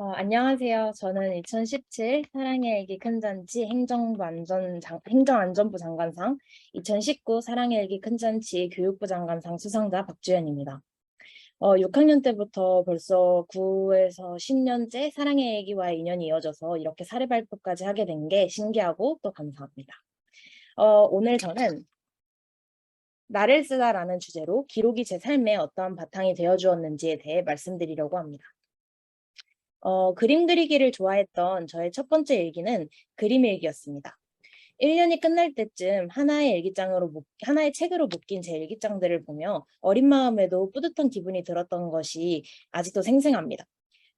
어, 안녕하세요. 저는 2017 사랑의 일기 큰 잔치 행정부 안전 장, 행정안전부 장관상, 2019 사랑의 일기 큰 잔치 교육부 장관상 수상자 박주연입니다. 어, 6학년 때부터 벌써 9에서 10년째 사랑의 일기와의 인연이 이어져서 이렇게 사례 발표까지 하게 된 게 신기하고 또 감사합니다. 어, 오늘 저는 나를 쓰다라는 주제로 기록이 제 삶에 어떠한 바탕이 되어 주었는지에 대해 말씀드리려고 합니다. 어, 그림 그리기를 좋아했던 저의 첫 번째 일기는 그림 일기였습니다. 1년이 끝날 때쯤 하나의 일기장으로 묶, 하나의 책으로 묶인 제 일기장들을 보며 어린 마음에도 뿌듯한 기분이 들었던 것이 아직도 생생합니다.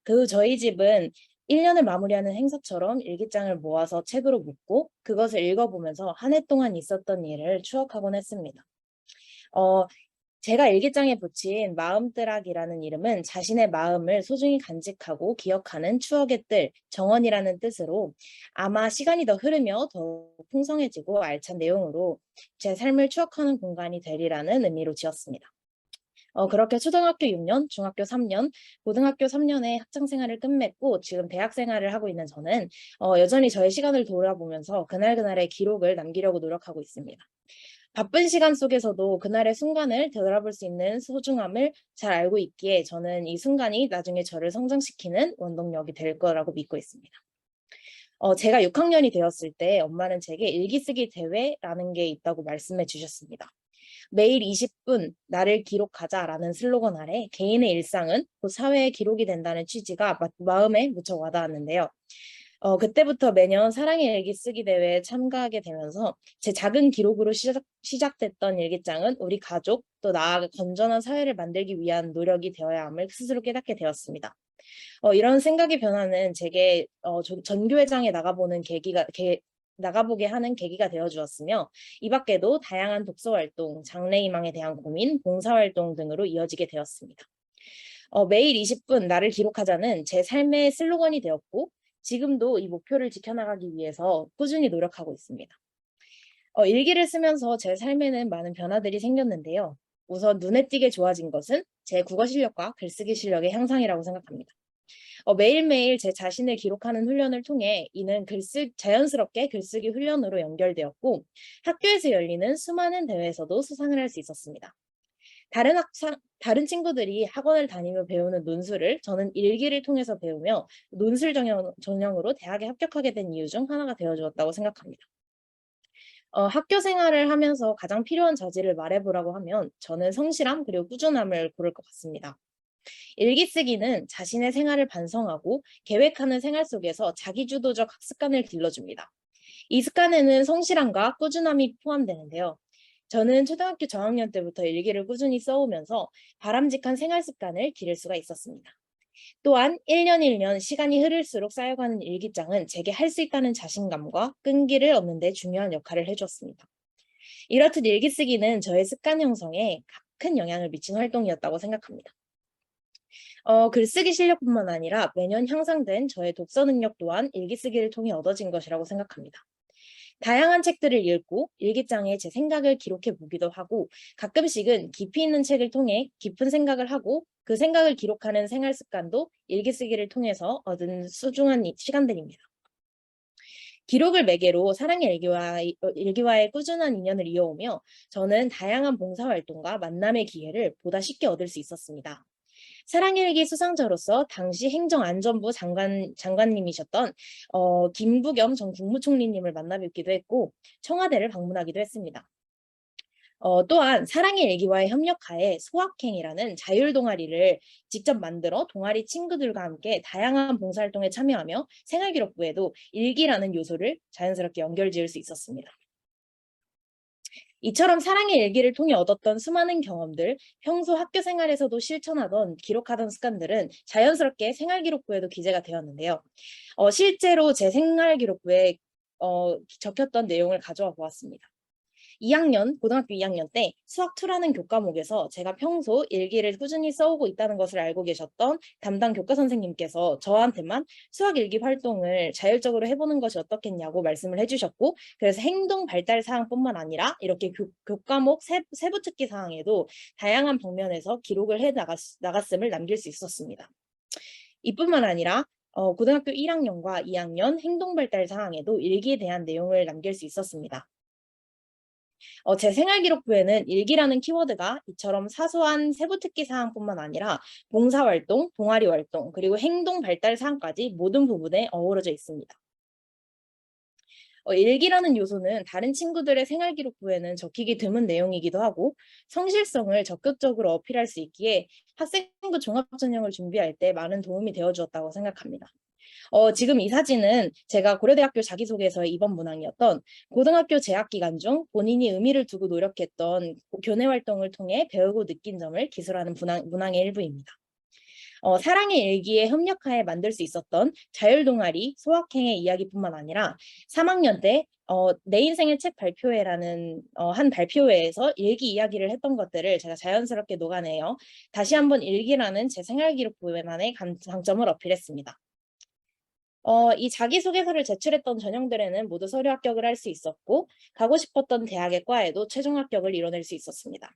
그 저희 집은 1년을 마무리하는 행사처럼 일기장을 모아서 책으로 묶고 그것을 읽어보면서 한 해 동안 있었던 일을 추억하곤 했습니다. 어, 제가 일기장에 붙인 마음뜨락이라는 이름은 자신의 마음을 소중히 간직하고 기억하는 추억의 뜰, 정원이라는 뜻으로 아마 시간이 더 흐르며 더 풍성해지고 알찬 내용으로 제 삶을 추억하는 공간이 되리라는 의미로 지었습니다. 어, 그렇게 초등학교 6년, 중학교 3년, 고등학교 3년의 학창 생활을 끝맺고 지금 대학 생활을 하고 있는 저는 어, 여전히 저의 시간을 돌아보면서 그날그날의 기록을 남기려고 노력하고 있습니다. 바쁜 시간 속에서도 그날의 순간을 되돌아볼 수 있는 소중함을 잘 알고 있기에 저는 이 순간이 나중에 저를 성장시키는 원동력이 될 거라고 믿고 있습니다. 어, 제가 6학년이 되었을 때 엄마는 제게 일기쓰기 대회라는 게 있다고 말씀해 주셨습니다. 매일 20분 나를 기록하자라는 슬로건 아래 개인의 일상은 곧 사회의 기록이 된다는 취지가 마음에 무척 와닿았는데요. 어, 그때부터 매년 사랑의 일기 쓰기 대회에 참가하게 되면서 제 작은 기록으로 시작, 시작됐던 일기장은 우리 가족 또 나아가 건전한 사회를 만들기 위한 노력이 되어야 함을 스스로 깨닫게 되었습니다. 어, 이런 생각의 변화는 제게 어, 전교회장에 나가보는 계기가 개, 나가보게 하는 계기가 되어 주었으며 이 밖에도 다양한 독서 활동, 장래희망에 대한 고민, 봉사 활동 등으로 이어지게 되었습니다. 어, 매일 20분 나를 기록하자는 제 삶의 슬로건이 되었고 지금도 이 목표를 지켜나가기 위해서 꾸준히 노력하고 있습니다. 어, 일기를 쓰면서 제 삶에는 많은 변화들이 생겼는데요. 우선 눈에 띄게 좋아진 것은 제 국어 실력과 글쓰기 실력의 향상이라고 생각합니다. 어, 매일매일 제 자신을 기록하는 훈련을 통해 이는 글쓰, 자연스럽게 글쓰기 훈련으로 연결되었고 학교에서 열리는 수많은 대회에서도 수상을 할 수 있었습니다. 다른 학생, 다른 친구들이 학원을 다니며 배우는 논술을 저는 일기를 통해서 배우며 논술 전형, 전형으로 대학에 합격하게 된 이유 중 하나가 되어주었다고 생각합니다. 어, 학교 생활을 하면서 가장 필요한 자질을 말해보라고 하면 저는 성실함 그리고 꾸준함을 고를 것 같습니다. 일기 쓰기는 자신의 생활을 반성하고 계획하는 생활 속에서 자기주도적 습관을 길러줍니다. 이 습관에는 성실함과 꾸준함이 포함되는데요. 저는 초등학교 저학년 때부터 일기를 꾸준히 써오면서 바람직한 생활 습관을 기를 수가 있었습니다. 또한 1년 1년 시간이 흐를수록 쌓여가는 일기장은 제게 할 수 있다는 자신감과 끈기를 얻는 데 중요한 역할을 해주었습니다. 이렇듯 일기 쓰기는 저의 습관 형성에 큰 영향을 미친 활동이었다고 생각합니다. 어, 글쓰기 실력뿐만 아니라 매년 향상된 저의 독서 능력 또한 일기 쓰기를 통해 얻어진 것이라고 생각합니다. 다양한 책들을 읽고 일기장에 제 생각을 기록해 보기도 하고 가끔씩은 깊이 있는 책을 통해 깊은 생각을 하고 그 생각을 기록하는 생활 습관도 일기 쓰기를 통해서 얻은 소중한 시간들입니다. 기록을 매개로 사랑의 일기와, 일기와의 꾸준한 인연을 이어오며 저는 다양한 봉사활동과 만남의 기회를 보다 쉽게 얻을 수 있었습니다. 사랑일기 수상자로서 당시 행정안전부 장관, 장관님이셨던 어, 김부겸 전 국무총리님을 만나 뵙기도 했고 청와대를 방문하기도 했습니다. 어, 또한 사랑의 일기와의 협력하에 소확행이라는 자율 동아리를 직접 만들어 동아리 친구들과 함께 다양한 봉사활동에 참여하며 생활기록부에도 일기라는 요소를 자연스럽게 연결지을 수 있었습니다. 이처럼 사랑의 일기를 통해 얻었던 수많은 경험들, 평소 학교 생활에서도 실천하던 기록하던 습관들은 자연스럽게 생활기록부에도 기재가 되었는데요. 어, 실제로 제 생활기록부에 어, 적혔던 내용을 가져와 보았습니다. 2학년, 고등학교 2학년 때 수학 2라는 교과목에서 제가 평소 일기를 꾸준히 써오고 있다는 것을 알고 계셨던 담당 교과 선생님께서 저한테만 수학 일기 활동을 자율적으로 해보는 것이 어떻겠냐고 말씀을 해주셨고 그래서 행동 발달 사항뿐만 아니라 이렇게 교, 교과목 세, 세부 특기 사항에도 다양한 방면에서 기록을 해 나갔, 나갔음을 남길 수 있었습니다. 이뿐만 아니라 어, 고등학교 1학년과 2학년 행동발달 사항에도 일기에 대한 내용을 남길 수 있었습니다. 어, 제 생활기록부에는 일기라는 키워드가 이처럼 사소한 세부특기 사항뿐만 아니라 봉사활동, 동아리활동, 그리고 행동 발달 사항까지 모든 부분에 어우러져 있습니다. 어, 일기라는 요소는 다른 친구들의 생활기록부에는 적히기 드문 내용이기도 하고 성실성을 적극적으로 어필할 수 있기에 학생부 종합전형을 준비할 때 많은 도움이 되어 주었다고 생각합니다. 어, 지금 이 사진은 제가 고려대학교 자기소개서의 이번 문항이었던 고등학교 재학 기간 중 본인이 의미를 두고 노력했던 교내 활동을 통해 배우고 느낀 점을 기술하는 문항, 문항의 일부입니다. 어, 사랑의 일기에 협력하에 만들 수 있었던 자율동아리, 소확행의 이야기뿐만 아니라 3학년 때 어, 내 인생의 책 발표회라는 어, 한 발표회에서 일기 이야기를 했던 것들을 제가 자연스럽게 녹아내요. 다시 한번 일기라는 제 생활기록부만의 장점을 어필했습니다. 어, 이 자기소개서를 제출했던 전형들에는 모두 서류 합격을 할 수 있었고 가고 싶었던 대학의 과에도 최종 합격을 이뤄낼 수 있었습니다.